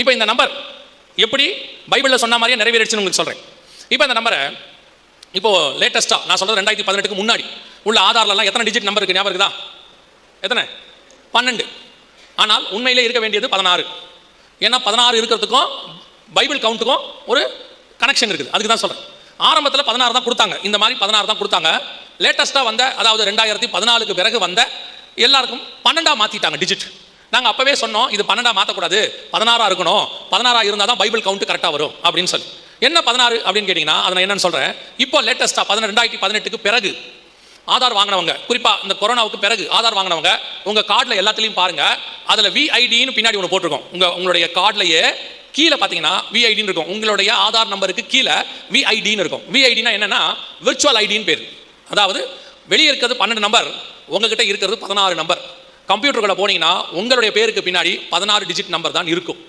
இப்போ இந்த நம்பர் எப்படி? பைபிளில் சொன்ன மாதிரியே நிறைவேறிடுச்சுன்னு உங்களுக்கு சொல்கிறேன் இப்போ இந்த நம்பரை இப்போ லேட்டஸ்ட்டாக நான் சொல்கிறது ரெண்டாயிரத்தி பதினெட்டுக்கு முன்னாடி உள்ள ஆதார்லலாம் எத்தனை டிஜிட் நம்பர் இருக்கு? ஞாபகம் இருக்குதா? எத்தனை? பன்னெண்டு. ஆனால் உண்மையிலே இருக்க வேண்டியது பதினாறு. ஏன்னா பதினாறு இருக்கிறதுக்கும் பைபிள் கவுண்ட்டுக்கும் ஒரு கனெக்ஷன் இருக்குது. அதுக்கு தான் சொல்கிறேன் ஆரம்பத்தில் பதினாறு தான் கொடுத்தாங்க. இந்த மாதிரி பதினாறு தான் கொடுத்தாங்க. லேட்டஸ்ட்டாக வந்த அதாவது ரெண்டாயிரத்தி பதினாலுக்கு பிறகு வந்த எல்லாருக்கும் பன்னெண்டாக மாற்றிட்டாங்க டிஜிட் நாங்கள் அப்போவே சொன்னோம் இது பன்னெண்டா மாற்றக்கூடாது பதினாறாக இருக்கணும் பதினாறாக இருந்தால் தான் பைபிள் கவுண்ட் கரெக்டாக வரும் அப்படின்னு சொல்லி. என்ன பதினாறு அப்படின்னு கேட்டிங்கன்னா அதை நான் என்னன்னு சொல்கிறேன் இப்போ லேட்டஸ்ட்டாக பதினெண்டு ரெண்டாயிரத்தி பதினெட்டுக்கு பிறகு ஆதார் வாங்கினவங்க குறிப்பாக இந்த கொரோனாவுக்கு பிறகு ஆதார் வாங்கினவங்க உங்கள் கார்டில் எல்லாத்துலேயும் பாருங்கள் அதில் விஐடின்னு பின்னாடி ஒன்று போட்டிருக்கோம். உங்கள் உங்களுடைய கார்டிலேயே கீழே பார்த்தீங்கன்னா விஐடின்னு இருக்கும். உங்களுடைய ஆதார் நம்பருக்கு கீழே விஐடின்னு இருக்கும். விஐடினா என்னென்னா விர்ச்சுவல் ஐடின்னு பேர். அதாவது வெளியே இருக்கிறது பன்னெண்டு நம்பர் உங்ககிட்ட இருக்கிறது பதினாறு நம்பர் கம்ப்யூட்டருக்குள்ள போனீங்கன்னா உங்களுடைய பேருக்கு பின்னாடி பதினாறு டிஜிட் நம்பர் தான் இருக்கும்.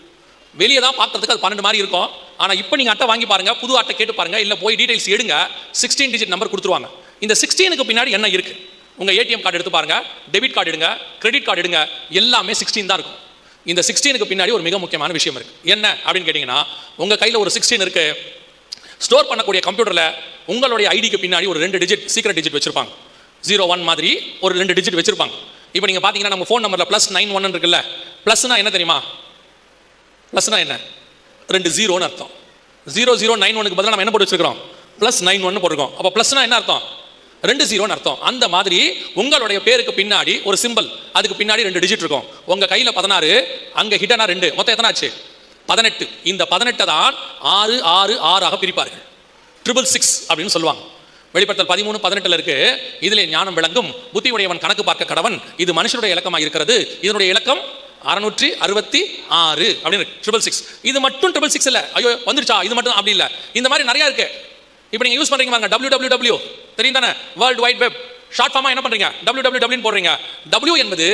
வெளியே தான் பார்க்கறதுக்கு அது பன்னெண்டு மாதிரி இருக்கும். ஆனால் இப்போ நீங்கள் அட்டை வாங்கி பாருங்கள் புது அட்டை கேட்டு பாருங்கள் இல்லை போய் டீடைல்ஸ் எடுங்க சிக்ஸ்டீன் டிஜிட் நம்பர் கொடுத்துருவாங்க. இந்த சிக்ஸ்டீனுக்கு பின்னாடி என்ன இருக்குது உங்கள் ஏடிஎம் கார்டு எடுத்து பாருங்கள் டெபிட் கார்டு எடுங்க கிரெடிட் கார்டு எடுங்க எல்லாமே சிக்ஸ்டீன் தான் இருக்கும். இந்த சிக்ஸ்டீனுக்கு பின்னாடி ஒரு மிக முக்கியமான விஷயம் இருக்குது என்ன அப்படின்னு கேட்டிங்கன்னா உங்கள் கையில் ஒரு சிக்ஸ்டீன் இருக்குது ஸ்டோர் பண்ணக்கூடிய கம்ப்யூட்டரில் உங்களுடைய ஐடிக்கு பின்னாடி ஒரு ரெண்டு டிஜிட் சீக்ரெட் டிஜிட் வச்சுருப்பாங்க. ஜீரோ ஒன் மாதிரி ஒரு ரெண்டு டிஜிட் வச்சுருப்பாங்க. இப்போ நீங்கள் பார்த்தீங்கன்னா நம்ம ஃபோன் நம்பரில் ப்ளஸ் நைன் ஒன் இருக்குல்ல. ப்ளஸ்னா என்ன தெரியுமா? ப்ளஸ்னா என்ன? ரெண்டு ஜீரோன்னு அர்த்தம். ஜீரோ ஜீரோ நைன் ஒனுக்கு பதிலாக நம்ம என்ன போட்டு வச்சிருக்கிறோம்? ப்ளஸ் நைன் ஒன்னு போட்டிருக்கோம். அப்போ ப்ளஸ்னா என்ன அர்த்தம்? ரெண்டு ஜீரோன்னு அர்த்தம். அந்த மாதிரி உங்களுடைய பேருக்கு பின்னாடி ஒரு சிம்பிள் அதுக்கு பின்னாடி ரெண்டு டிஜிட் இருக்கும். உங்க கையில் பதினாறு அங்க ஹிட்டனா ரெண்டு. மொத்தம் எத்தனை ஆச்சு? பதினெட்டு. இந்த பதினெட்டை தான் ஆறு ஆறு ஆறாக பிரிப்பார்கள். ட்ரிபிள் சிக்ஸ் அப்படின்னு சொல்லுவாங்க. வெளிப்படுத்தல் பதிமூணு பதினெட்டுல இருக்கு. இதிலே ஞானம் விளங்கும். புத்தி உடையவன் கணக்கு பார்க்க கடவன். இது மனுஷனுடைய இலக்கமாக இருக்கிறது. இதனுடைய இலக்கம் அறுநூற்றி அறுபத்தி ஆறு அப்படின்னு ட்ரிபிள் சிக்ஸ் இது மட்டும் ட்ரிபிள் சிக்ஸ் இல்லை. ஐயோ வந்துருச்சா இது மட்டும் அப்படி இல்லை. இந்த மாதிரி நிறைய இருக்கு. இப்போ நீங்கள் யூஸ் பண்ணுறீங்க பாருங்க. டபிள்யூ டபிள்யூ டபிள்யூ தெரியும் தானே? வேர்ல்டு வைட் வெப் ஷார்ட் ஃபார்மாக என்ன பண்ணுறீங்க டபிள்யூ டபிள்யூ டபிள்யூ போடுறீங்க. டபிள்யூ என்பது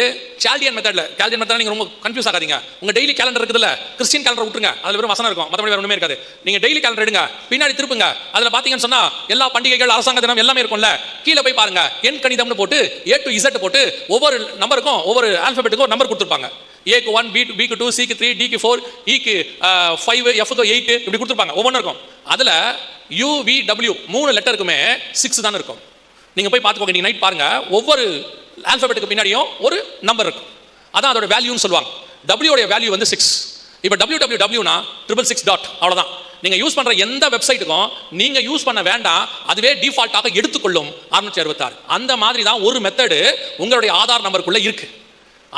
சால்டியன் மெத்தடில் கேல்டியன் மெத்தட் நீங்கள் ரொம்ப கன்ஃபியூஸ் ஆகாதீங்க. உங்கள் டெய்லி கேலண்டர் இருக்குதுல்ல கிறிஸ்டியன் கேலண்டர் விட்டுருங்க. அதில் வெறும் வசனம் இருக்கும். மற்றபடி வேறு ஒன்றுமே இருக்காது. நீங்கள் டெய்லி கேலண்டர் எடுங்க. பின்னாடி திருப்புங்க. அதில் பார்த்தீங்கன்னு சொன்னால் எல்லா பண்டிகைகள் அரசாங்க தினம் எல்லாமே இருக்கும்ல. கீழே போய் பாருங்க. எண் கணிதம்னு போட்டு ஏ டு இசட் போட்டு ஒவ்வொரு நம்பருக்கும் ஒவ்வொரு ஆல்பபெட்டுக்கும் ஒரு நம்பர் கொடுத்துருப்பாங்க. ஏக்கு ஒன் பி பிக்கு டூ சிக்கு த்ரீ டிக்கு ஃபோர் இக்கு e ஃபைவ் எஃப்க்கு எயிட் இப்படி கொடுத்துருப்பாங்க. ஒவ்வொன்றும் இருக்கும். அதில் யூவி டபிள்யூ மூணு லெட்டருக்குமே சிக்ஸ் தான் இருக்கும். நீங்கள் போய் பார்த்துக்கோங்க நீங்கள் நைட் பாருங்கள் ஒவ்வொரு ஆல்ஃபபெட்டுக்கு பின்னாடியும் ஒரு நம்பர் இருக்கும். அதான் அதோட வேல்யூன்னு சொல்லுவாங்க. டபிள்யூடைய வேல்யூ வந்து சிக்ஸ் இப்போ டபிள்யூ டபிள்யூ டபிள்யூனா ட்ரிபிள் சிக்ஸ் டாட் அவ்வளோதான் நீங்கள் யூஸ் பண்ணுற எந்த வெப்சைட்டுக்கும் நீங்கள் யூஸ் பண்ண வேண்டாம். அதுவே டிஃபால்ட்டாக எடுத்துக்கொள்ளும். அறுநூற்றி அறுபத்தாறு. அந்த மாதிரி தான் ஒரு மெத்தடு உங்களுடைய ஆதார் நம்பருக்குள்ளே இருக்குது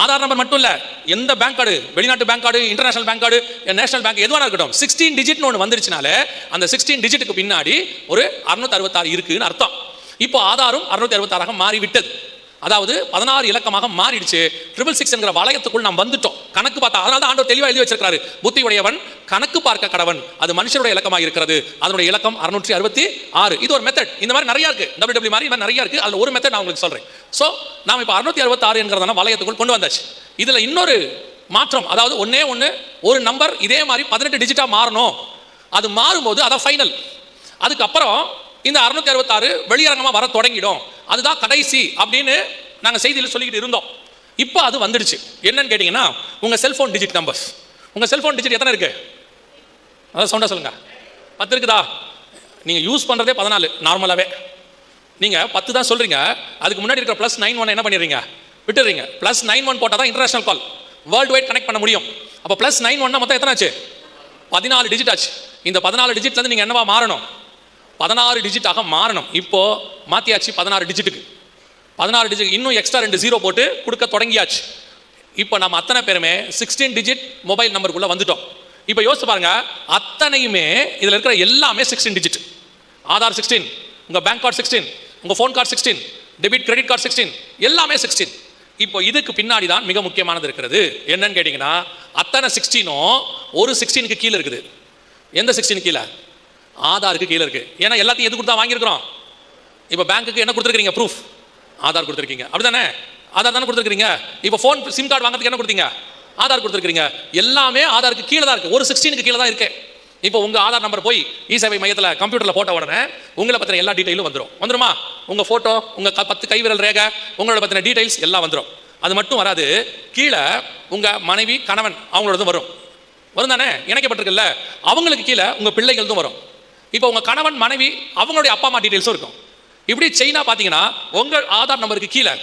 ஆதார் நம்பர் மட்டும் இல்லை எந்த பேங்க் கார்டு வெளிநாட்டு bank card international bank card national bank எதுவாக இருக்கட்டும். சிக்ஸ்டீன் டிஜிட்னு ஒன்று வந்துருச்சுனாலே அந்த சிக்ஸ்டீன் டிஜிட்டுக்கு பின்னாடி ஒரு அறுநூத்தி அறுபத்தாறு இருக்குன்னு அர்த்தம். இப்போ ஆதாரும் அறுநூத்தி அறுபத்தாறாக மாறிவிட்டது. அதாவது பதினாறு இலக்கமாக மாறிடுச்சு. ட்ரிபிள் சிக்ஸ் என்கிற வளையத்துக்குள் நாம் வந்துட்டோம். கணக்கு பார்த்தா அதனால தான் ஆண்டவர் தெளிவாக எழுதி வச்சிருக்காரு புத்தி உடையவன் கணக்கு பார்க்க கடவன். அது மனுஷனுடைய இலக்கமாக இருக்கிறது. அதனுடைய இலக்கம் அறுநூற்றி அறுபத்தி ஆறு. இது ஒரு மெத்தட் இந்த மாதிரி நிறைய இருக்கு. டபிள்யூ டபிள்யூ மாதிரி மாதிரி நிறைய இருக்கு. அதில் ஒரு மெத்தட் நான் உங்களுக்கு சொல்றேன். ஸோ நாம் இப்போ அறுநூத்தி அறுபத்தாறு என்கிறதான வளையத்துக்குள் கொண்டு வந்தாச்சு. இதில் இன்னொரு மாற்றம். அதாவது ஒன்னே ஒன்று ஒரு நம்பர் இதே மாதிரி பதினெட்டு டிஜிட்டாக மாறணும். அது மாறும்போது அதான் ஃபைனல் அதுக்கப்புறம் இந்த அறுநூத்தி அறுபத்தாறு வெளியரங்கமாக வர தொடங்கிடும். அதுதான் கடைசி அப்படின்னு நாங்கள் செய்தியில் சொல்லிக்கிட்டு இருந்தோம். இப்போ அது வந்துடுச்சு. என்னன்னு கேட்டிங்கன்னா உங்கள் செல்ஃபோன் டிஜிட் நம்பர்ஸ் உங்கள் செல்ஃபோன் டிஜிட் எத்தனை இருக்குது அதான் சவுண்டாக சொல்லுங்கள் பத்து இருக்குதா? நீங்கள் யூஸ் பண்ணுறதே பதினாலு நார்மலாகவே நீங்கள் பத்து தான் சொல்கிறீங்க அதுக்கு முன்னாடி இருக்கிற ப்ளஸ் நைன் ஒன் என்ன பண்ணிடுறீங்க? விட்டுறீங்க ப்ளஸ் நைன் ஒன் போட்டால் தான் international call world wide connect பண்ண முடியும். அப்போ ப்ளஸ் நைன் ஒன்னா மொத்தம் எத்தனை ஆச்சு பதினாலு டிஜிட் ஆச்சு. இந்த பதினாலு டிஜிட்லேருந்து நீங்கள் என்னவா மாறணும்? பதினாறு டிஜிட்டாக மாறணும். இப்போ மாத்தியாச்சு பதினாறு டிஜிட்டுக்கு. பதினாறு டிஜிட் இன்னும் எக்ஸ்ட்ரா ரெண்டு ஜீரோ போட்டு கொடுக்க தொடங்கியாச்சு. இப்போ நம்ம அத்தனை பேருமே சிக்ஸ்டீன் டிஜிட் மொபைல் நம்பருக்குள்ள வந்துட்டோம். இப்போ யோசிச்சு பாருங்க அத்தனையுமே இதில் இருக்கிற எல்லாமே சிக்ஸ்டீன் டிஜிட் ஆதார் சிக்ஸ்டீன் உங்கள் பேங்க் கார்டு சிக்ஸ்டீன் உங்கள் phone card sixteen debit credit card sixteen எல்லாமே சிக்ஸ்டீன் இப்போ இதுக்கு பின்னாடி தான் மிக முக்கியமானது இருக்கிறது. என்னன்னு கேட்டிங்கன்னா அத்தனை சிக்ஸ்டீனும் ஒரு சிக்ஸ்டீனுக்கு கீழே இருக்குது. எந்த சிக்ஸ்டீன் கீழே? ஆதாருக்கு கீழே இருக்குது ஏன்னா எல்லாத்தையும் எது கொடுத்தா வாங்கியிருக்கிறோம்? இப்போ பேங்க்குக்கு என்ன கொடுத்துருக்கீங்க ப்ரூஃப் ஆதார் கொடுத்துருக்கீங்க. அப்படிதானே? ஆதார் தானே கொடுத்துருக்கீங்க இப்போ ஃபோன் சிம் கார்டு வாங்குறதுக்கு என்ன கொடுத்தீங்க? ஆதார் கொடுத்துருக்கீங்க எல்லாமே ஆதாருக்கு கீழே தான் இருக்குது ஒரு சிக்ஸ்டீனுக்கு கீழே தான் இருக்குது இப்போ உங்கள் ஆதார் நம்பர் போய் இ சேவை மையத்தில் கம்ப்யூட்டரில் போட்ட உடனே உங்களை பற்றின எல்லா டீட்டெயிலும் வந்துடும் வந்துருமா. உங்கள் ஃபோட்டோ உங்கள் க- பத்து கைவிரல் ரேகை உங்களோட பற்றின டீட்டெயில்ஸ் எல்லாம் வந்துடும் அது மட்டும் வராது. கீழே உங்கள் மனைவி கணவன் அவங்களோடதும் வரும். வரும் தானே இணைக்கப்பட்டிருக்குல்ல? அவங்களுக்கு கீழே உங்கள் பிள்ளைகள் வரும். இப்போ உங்கள் கணவன் மனைவி அவங்களுடைய அப்பா அம்மா டீட்டெயில்ஸும் இருக்கும். இப்படி செயினா பார்த்தீங்கன்னா உங்கள் ஆதார் நம்பருக்கு கீழே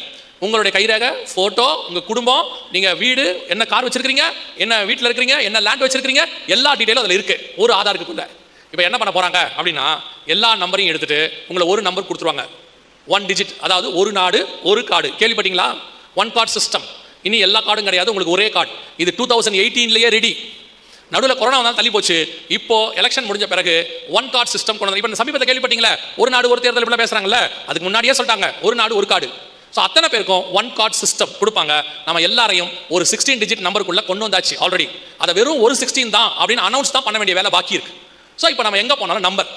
உங்களுடைய கைரேக ஃபோட்டோ உங்கள் குடும்பம் நீங்கள் வீடு என்ன கார் வச்சிருக்கீங்க என்ன வீட்டில் இருக்கிறீங்க என்ன லேண்ட் வச்சிருக்கீங்க எல்லா டீட்டெயிலும் அதில் இருக்குது ஒரு ஆதாருக்குள்ளே இப்போ என்ன பண்ண போகிறாங்க அப்படின்னா எல்லா நம்பரையும் எடுத்துகிட்டு உங்களை ஒரு நம்பர் கொடுத்துருவாங்க. ஒன் டிஜிட் அதாவது ஒரு நாடு ஒரு கார்டு கேள்விப்பட்டீங்களா? ஒன் கார்டு சிஸ்டம் இனி எல்லா கார்டும் கிடையாது உங்களுக்கு ஒரே கார்டு இது டூ தௌசண்ட் எயிட்டீன்லேயே ரெடி நடுவில் கொரோனா வந்தாலும் தள்ளி போச்சு. இப்போ எலெக்ஷன் முடிஞ்ச பிறகு ஒன் கார்டு சிஸ்டம் கொண்டு வந்து இப்போ சமீபத்தை கேள்விப்பட்டீங்களா? ஒரு நாடு ஒரு தேர்தல் இப்படி பேசுறாங்கல்ல? அதுக்கு முன்னாடியே சொல்லிட்டாங்க. ஒரு நாடு ஒரு கார்டு ஸோ அத்தனை பேருக்கும் ஒன் கார்டு சிஸ்டம் கொடுப்பாங்க. நம்ம எல்லாரையும் ஒரு சிக்ஸ்டீன் டிஜிட் நம்பருக்குள்ளே கொண்டு வந்தாச்சு ஆல்ரெடி அதை வெறும் ஒரு சிக்ஸ்டீன் தான் அப்படின்னு அனௌன்ஸ் தான் பண்ண வேண்டிய வேலை பாக்கி இருக்கு. ஸோ இப்போ நம்ம எங்கே போனாலும் நம்பர்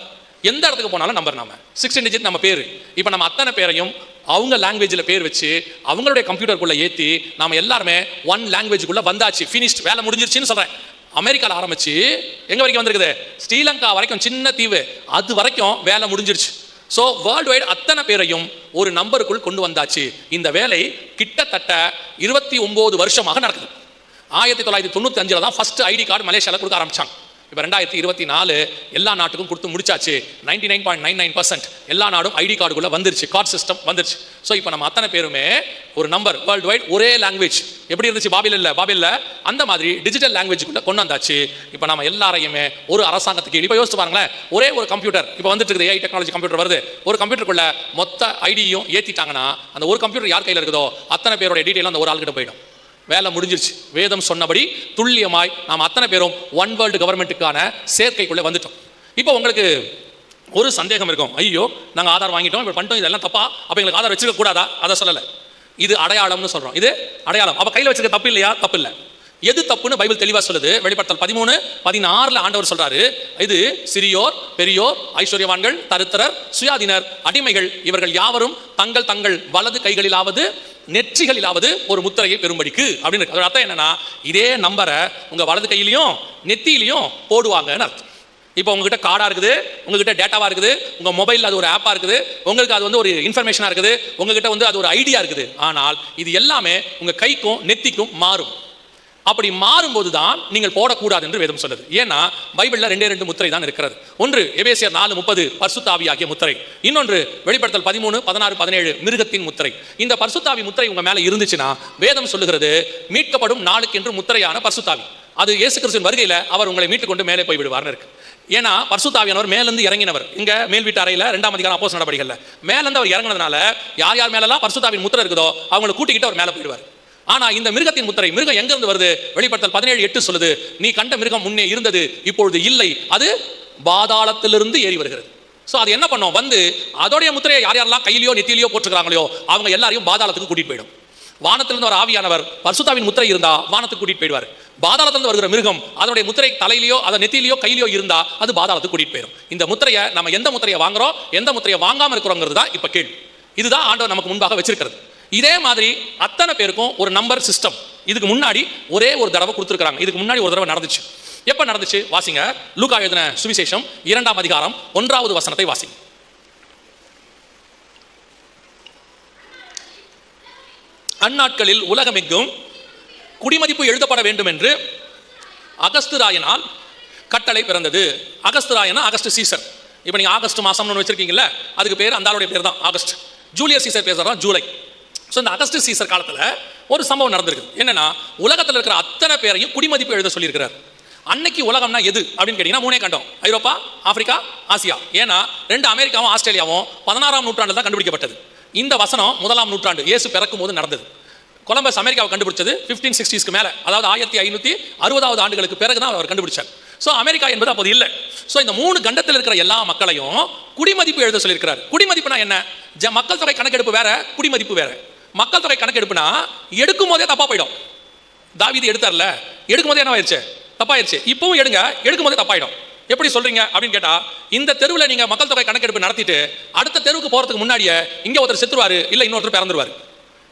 எந்த இடத்துக்கு போனாலும் நம்பர் நம்ம சிக்ஸ்டீன் டிஜிட் நம்ம பேர். இப்போ நம்ம அத்தனை பேரையும் அவங்க லாங்குவேஜில் பேர் வச்சு அவங்களுடைய கம்ப்யூட்டருக்குள்ளே ஏற்றி நம்ம எல்லாருமே ஒன் லாங்குவேஜுக்குள்ளே வந்தாச்சு. ஃபினிஷ்ட் வேலை முடிஞ்சிருச்சுன்னு சொல்கிறேன் அமெரிக்காவில் ஆரம்பிச்சு எங்க வரைக்கும் வந்திருக்குது? ஸ்ரீலங்கா வரைக்கும் சின்ன தீவு. அது வரைக்கும் வேலை முடிஞ்சிருச்சு. ஸோ வேர்ல்டு வைடு அத்தனை பேரையும் ஒரு நம்பருக்குள் கொண்டு வந்தாச்சு. இந்த வேலை கிட்டத்தட்ட இருபத்தி ஒன்பது வருஷமாக நடக்குது. ஆயிரத்தி தொள்ளாயிரத்தி தொண்ணூத்தி அஞ்சுல தான் ஃபர்ஸ்ட் ஐடி கார்டு மலேசியாவில் கொடுக்க ஆரம்பிச்சாங்க. இப்போ ரெண்டாயிரத்தி இருபத்தி நாலு எல்லா நாட்டுக்கும் கொடுத்து முடிச்சாச்சு. Ninety nine point nine nine percent எல்லா நாடும் ஐடி கார்டுக்குள்ளே வந்துருச்சு. கார்டு சிஸ்டம் வந்துருச்சு. ஸோ இப்போ நம்ம அத்தனை பேருமே ஒரு நம்பர் வேர்ல்டு வைட் ஒரே லாங்குவேஜ் எப்படி இருந்துச்சு? பாபில் இல்லை பாபில் அந்த மாதிரி டிஜிட்டல் லாங்குவேஜுக்குள்ளே கொண்டு வந்தாச்சு. இப்போ நம்ம எல்லாரையுமே ஒரு அரசாங்கத்துக்கு இப்போ யோசிச்சு பாருங்களேன் ஒரே ஒரு கம்ப்யூட்டர் இப்போ வந்துட்டு இருக்குது ஏஐ டெக்னாலஜி கம்ப்யூட்டர் வருது. ஒரு கம்ப்யூட்டருக்குள்ளே மொத்த ஐடியும் ஏற்றிட்டாங்கன்னா அந்த ஒரு கம்ப்யூட்டர் யார் கையில் இருக்குதோ அத்தனை பேரோட டீட்டெயில் அந்த ஒரு ஆள்கிட்ட போயிடும். வேலை முடிஞ்சிருச்சு. வேதம் சொன்னபடி துல்லியமாய் நாம் அத்தனை பேரும் ஒன் வேர்ல்டு கவர்மெண்ட்டுக்கான சேர்க்கைக்குள்ளே வந்துட்டோம். இப்போ உங்களுக்கு ஒரு சந்தேகம் இருக்கும். ஐயோ நாங்கள் ஆதார் வாங்கிட்டோம் இப்போ பண்ணிட்டோம் இதெல்லாம் தப்பா? அப்போ எங்களுக்கு ஆதார் வச்சுக்க கூடாதா? அதை சொல்லலை. இது அடையாளம்னு சொல்கிறோம் இது அடையாளம். அப்போ கையில் வச்சுக்க தப்பு இல்லையா? தப்பு இல்லை. எது தப்புன்னு பைபிள் தெளிவாக சொல்லுது. வெளிப்படுத்தல் பதிமூணு பதினாறில் ஆண்டவர் சொல்றாரு. இது சிறியோர் பெரியோர் ஐஸ்வர்யவான்கள் தருத்திரர் சுயாதீனர் அடிமைகள். இவர்கள் யாவரும் தங்கள் தங்கள் வலது கைகளிலாவது நெற்றிகளிலாவது ஒரு முத்திரையை பெறும்படிக்கு அப்படின்னு அதோட அர்த்தம் என்னன்னா இதே நம்பரை உங்க வலது கையிலையும் நெத்தியிலையும் போடுவாங்கன்னு அர்த்தம். இப்போ உங்ககிட்ட கார்டா இருக்குது உங்ககிட்ட டேட்டாவா இருக்குது உங்க மொபைல் அது ஒரு ஆப்பா இருக்குது உங்களுக்கு அது வந்து ஒரு இன்ஃபர்மேஷனா இருக்குது உங்ககிட்ட வந்து அது ஒரு ஐடியா இருக்குது. ஆனால் இது எல்லாமே உங்க கைக்கும் நெத்திக்கும் மாறும். அப்படி மாறும்போது தான் நீங்கள் போடக்கூடாது என்று வேதம் சொல்லுது. ஏன்னா பைபிளில் ரெண்டே ரெண்டு முத்திரை தான் இருக்கிறது. ஒன்று எபேசியர் நாலு முப்பது பர்சுத்தாவி ஆகிய முத்திரை. இன்னொன்று வெளிப்படுத்தல் பதிமூணு பதினாறு பதினேழு மிருகத்தின் முத்திரை. இந்த பர்சுத்தாவி முத்திரை உங்க மேல இருந்துச்சுன்னா வேதம் சொல்லுகிறது மீட்கப்படும் நாளுக்கு என்று முத்திரையான பர்சுத்தாவி. அது இயேசு கிறிஸ்துவின் வருகையில் அவர் உங்களை மீட்டுக்கொண்டு மேலே போய் விடுவார்னு இருக்கு. ஏன்னா பர்சுத்தாவியானவர் மேலேருந்து இறங்கினவர். இங்க மேல் வீட்டு அறையில் ரெண்டாம் அதிகாரம் அப்போஸ் நடவடிக்கையில் மேலேருந்து அவர் இறங்கினதுனால யார் யார் மேலெல்லாம் பர்சுத்தாவின் முத்திரை இருக்குதோ அவங்களை கூட்டிக்கிட்டு அவர் மேலே போயிடுவார். ஆனா இந்த மிருகத்தின் முத்திரை மிருகம் எங்க இருந்து வருது? வெளிப்படுத்தல் பதினேழு எட்டு சொல்லுது நீ கண்ட மிருகம் முன்னே இருந்தது இப்பொழுது இல்லை. அது பாதாளத்திலிருந்து ஏறி வருகிறது. சோ அது என்ன பண்ணும்? வந்து அதோடைய முத்திரையை யார் யாரெல்லாம் கையிலையோ நெத்தியிலையோ போட்டுருக்காங்களோ அவங்க எல்லாரையும் பாதாளத்துக்கு கூட்டிட்டு போயிடும். வானத்திலிருந்து ஒரு ஆவியானவர் பர்சுதாவின் முத்திரை இருந்தா வானத்துக்கு கூட்டிட்டு போயிடுவார். பாதாளத்திலிருந்து வருகிற மிருகம் அதனுடைய முத்திரை தலையிலையோ அதை நெத்திலையோ கையிலையோ இருந்தா அது பாதாளத்துக்கு கூட்டிட்டு போயிடும். இந்த முத்திரையை நம்ம எந்த முத்திரையை வாங்குறோம்? எந்த முத்திரையை வாங்காம இருக்கிறோங்கிறது தான் இப்ப கேள்வி. இதுதான் ஆண்டவர் நமக்கு முன்பாக வச்சிருக்கிறது. இதே மாதிரி அத்தனை பேருக்கும் ஒரு நம்பர் சிஸ்டம் இதுக்கு முன்னாடி ஒரே ஒரு தடவை கொடுத்துருக்காங்க இதுக்கு முன்னாடி ஒரு தடவை நடந்துச்சு. எப்போ நடந்துச்சு? வாசிங்க. லூக்கா எழுதின சுவிசேஷம் இரண்டாம் அதிகாரம் ஒன்றாவது வசனத்தை வாசிங்க. அந்நாட்களில் உலகமெங்கும் குடிமதிப்பு எழுதப்பட வேண்டும் என்று அகஸ்து ராயனால் கட்டளை பிறந்தது. அகஸ்து ராயனா அகஸ்ட் சீசர். இப்போ நீங்கள் ஆகஸ்ட் மாதம்னு ஒன்று வச்சிருக்கீங்கல்ல அதுக்கு பேர் அந்த ஆளுடைய பேர் தான் ஆகஸ்ட் ஜூலியர் சீசர் பேர் தான் ஜூலை. ஸோ இந்த அகஸ்ட் சீசர் காலத்தில் ஒரு சம்பவம் நடந்திருக்கு என்னன்னா உலகத்தில் இருக்கிற அத்தனை பேரையும் குடிமதிப்பு எழுத சொல்லியிருக்கிறார். அன்னைக்கு உலகம்னா எது அப்படின்னு கேட்டீங்கன்னா மூணே கண்டம். ஐரோப்பா ஆப்பிரிக்கா ஆசியா. ஏன்னா ரெண்டு அமெரிக்காவும் ஆஸ்திரேலியாவும் பதினாறாம் நூற்றாண்டில் தான் கண்டுபிடிக்கப்பட்டது. இந்த வசனம் முதலாம் நூற்றாண்டு இயேசு பிறக்கும் போது நடந்தது. கொலம்பஸ் அமெரிக்காவை கண்டுபிடிச்சது ஃபிஃப்டீன் சிக்ஸ்டீஸ்க்கு மேலே. அதாவது ஆயிரத்தி ஐநூற்றி அறுபதாவது ஆண்டுகளுக்கு பிறகு தான் அவர் கண்டுபிடிச்சார். ஸோ அமெரிக்கா என்பது அப்போது இல்லை. ஸோ இந்த மூணு கண்டத்தில் இருக்கிற எல்லா மக்களையும் குடிமதிப்பு எழுத சொல்லியிருக்கிறார். குடிமதிப்புனா என்ன? ஜ மக்கள் தொகை கணக்கெடுப்பு வேற குடிமதிப்பு வேற. மக்கள் தொகை கணக்கெடுப்புனா எடுக்கும் போதே தப்பா போயிடும். தாவிதி எடுத்தார்ல எடுக்கும் போதே என்ன ஆயிடுச்சு தப்பாயிருச்சு. இப்பவும் எடுங்க எடுக்கும் போதே தப்பாயிடும். எப்படி சொல்றீங்க அப்படின்னு கேட்டா இந்த தெருவில் நீங்க மக்கள் தொகை கணக்கெடுப்பு நடத்திட்டு அடுத்த தெருவுக்கு போறதுக்கு முன்னாடியே இங்க ஒருத்தர் செத்துருவாரு இல்ல இன்னொருத்தர் பிறந்துருவாரு.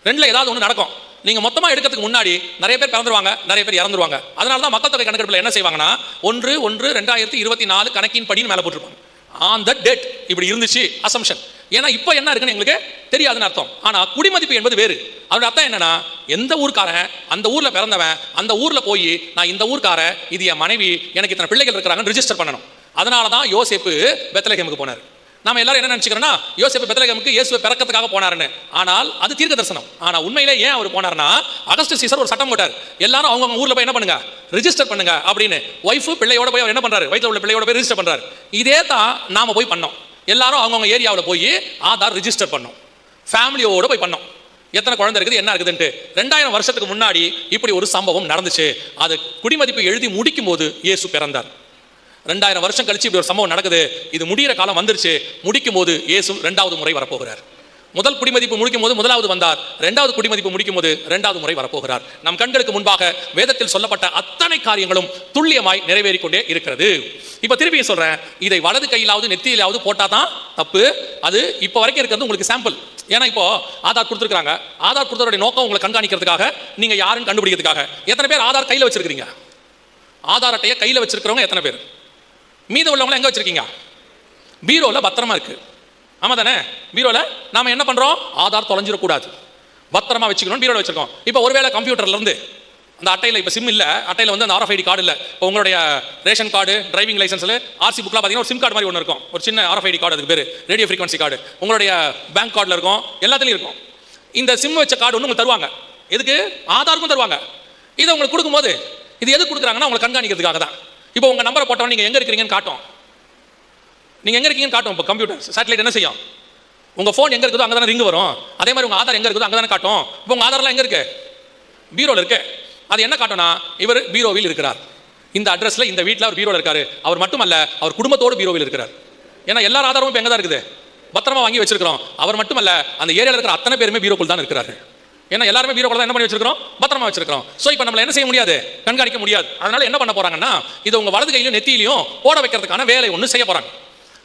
ரெண்டுல ஏதாவது ஒன்று நடக்கும். நீங்க மொத்தமா எடுக்கிறதுக்கு முன்னாடி நிறைய பேர் பிறந்துருவாங்க நிறைய பேர் இறந்துருவாங்க. அதனால தான் மக்கள் தொகை கணக்கெடுப்பில் என்ன செய்வாங்கன்னா ஒன்று ஒன்று ரெண்டாயிரத்தி இருபத்தி நாலு கணக்கின் படின்னு மேலே போட்டிருப்பாங்க. ஆன் த டேட் இப்படி இருந்துச்சு அசம்ஷன் ஏன்னா இப்போ என்ன இருக்குன்னு எங்களுக்கு தெரியாதுன்னு அர்த்தம். ஆனால் குடிமதிப்பு என்பது வேறு. அதோட அர்த்தம் என்னன்னா எந்த ஊர்க்காரன் அந்த ஊரில் பிறந்தவன் அந்த ஊரில் போய் நான் இந்த ஊர்க்காரன் இது என் மனைவி எனக்கு இத்தனை பிள்ளைகள் இருக்கிறாங்கன்னு ரிஜிஸ்டர் பண்ணணும். அதனால தான் யோசேப்பு பெத்தலகேமுக்கு போனார். நாம எல்லாரும் என்ன நினைச்சுக்கிறோம்னா யோசிப்பு பெத்தலகமுக்கு இயேசுவை பிறக்கிறதுக்காக போனாருன்னு. ஆனால் அது தீர்க்க தரிசனம். ஆனால் உண்மையிலே ஏன் அவர் போனார்னா அகஸ்ட் சீசர் ஒரு சட்டம் போட்டார். எல்லாரும் அவங்க ஊரில் போய் என்ன பண்ணுங்க? ரிஜிஸ்டர் பண்ணுங்க அப்படின்னு. ஒய்ஃபு பிள்ளையோட போய் அவர் என்ன பண்ணுறாரு வயிற்றில் உள்ள பிள்ளையோட போய் ரிஜிஸ்டர் பண்ணுறாரு இதே தான் நாம போய் பண்ணோம். எல்லாரும் அவங்கவுங்க ஏரியாவில் போய் ஆதார் ரிஜிஸ்டர் பண்ணோம். ஃபேமிலியோட போய் பண்ணோம். எத்தனை குழந்தை இருக்குது என்ன இருக்குதுன்ட்டு. ரெண்டாயிரம் வருஷத்துக்கு முன்னாடி இப்படி ஒரு சம்பவம் நடந்துச்சு. அது குடிமதிப்பு எழுதி முடிக்கும் போது இயேசு பிறந்தார். ரெண்டாயிரம் வருஷம் கழிச்சு இப்படி ஒரு சம்பவம் நடக்குது. இது முடியிற காலம் வந்துருச்சு. முடிக்கும் போது இயேசு ரெண்டாவது முறை வரப்போகிறார். முதல் குடிமதிப்பு முடிக்கும் போது முதலாவது வந்தார். ரெண்டாவது குடிமதிப்பு முடிக்கும் போது ரெண்டாவது முறை வரப்போகிறார். நம் கண்களுக்கு முன்பாக வேதத்தில் சொல்லப்பட்ட அத்தனை காரியங்களும் துல்லியமாய் நிறைவேறிக்கொண்டே இருக்கிறது. இப்ப திருப்பி சொல்றேன். இதை வலது கையிலாவது நெத்தியிலாவது போட்டா தான் தப்பு. அது இப்போ வரைக்கும் இருக்கிறது உங்களுக்கு சாம்பிள் ஏன்னா இப்போ ஆதார் கொடுத்துருக்காங்க ஆதார் கொடுத்தவருடைய நோக்கம் உங்களை கண்காணிக்கிறதுக்காக நீங்க யாருன்னு கண்டுபிடிக்கிறதுக்காக. எத்தனை பேர் ஆதார் கையில் வச்சிருக்கீங்க ஆதார் அட்டையை கையில் வச்சிருக்கிறவங்க எத்தனை பேர்? மீத உள்ளவங்களை எங்கே வச்சிருக்கீங்க? பீரோவில் பத்திரமா இருக்குது ஆமாம் தானே? பீரோவில் நாம் என்ன பண்ணுறோம் ஆதார் தொலைஞ்சிடக்கூடாது. பத்திரமா வச்சுக்கணும் பீரோவில் வச்சுருக்கோம். இப்போ ஒருவேளை கம்ப்யூட்டர்லேருந்து அந்த அட்டையில் இப்போ சிம் இல்லை அட்டையில் வந்து அந்த ஆர்எஃப்ஐடி கார்டு இல்லை இப்போ உங்களுடைய ரேஷன் கார்டு டிரைவிங் லைசன்ஸில் ஆர்சி புக்கில் பார்த்தீங்கன்னா ஒரு சிம் கார்டு மாதிரி ஒன்று இருக்கும். ஒரு சின்ன ஆர்எஃப்ஐடி கார்டு அதுக்கு பேர் ரேடியோ ஃப்ரீக்வன்சி கார்டு உங்களுடைய பேங்க் கார்டில் இருக்கும் எல்லாத்துலேயும் இருக்கும். இந்த சிம் வச்ச கார்டு ஒன்று உங்களுக்கு தருவாங்க. எதுக்கு? ஆதாருக்கும் தருவாங்க. இதை உங்களுக்கு கொடுக்கும்போது இது எது கொடுக்குறாங்கன்னா உங்களை கண்காணிக்கிறதுக்காக தான். இப்போ உங்கள் நம்பரை போட்டோம் நீங்கள் எங்கே இருக்கிறீங்கன்னு காட்டும். நீங்கள் எங்கே இருக்கீங்கன்னு காட்டும் இப்போ கம்ப்யூட்டர் சேட்டலைட் என்ன செய்யும்? உங்கள் ஃபோன் எங்கே இருக்குதோ அங்கே தானே ரிங் வரும். அதே மாதிரி உங்கள் ஆதார் எங்கே இருக்குதோ அங்கே தானே காட்டும். இப்போ உங்கள் ஆதார்லாம் எங்கே இருக்கு? பீரோவில் இருக்கு. அது என்ன காட்டும்னா இவர் பீரோவில் இருக்கிறார். இந்த அட்ரஸில் இந்த வீட்டில் அவர் பீரோவில் இருக்காரு. அவர் மட்டுமல்ல அவர் குடும்பத்தோடு பீரோவில் இருக்கிறார். ஏன்னா எல்லா ஆதாரமும் இப்போ எங்கே தான் இருக்குது? பத்திரமா வாங்கி வச்சிருக்கிறோம். அவர் மட்டுமல்ல அந்த ஏரியாவில் இருக்கிற அத்தனை பேருமே பீரோக்குள் தான் இருக்கிறார்கள். ஏன்னா எல்லாருமே பீரோக்குள்ள தான் என்ன பண்ணி வச்சிருக்கிறோம்? பத்திரமா வச்சிருக்கிறோம். ஸோ இப்போ நம்மள என்ன செய்ய முடியாது? கண்காணிக்க முடியாது. அதனால என்ன பண்ண போறாங்கன்னா இதை உங்க வலது கையிலும் நெத்தியிலையும் போட வைக்கிறதுக்கான வேலை ஒன்று செய்ய போறாங்க.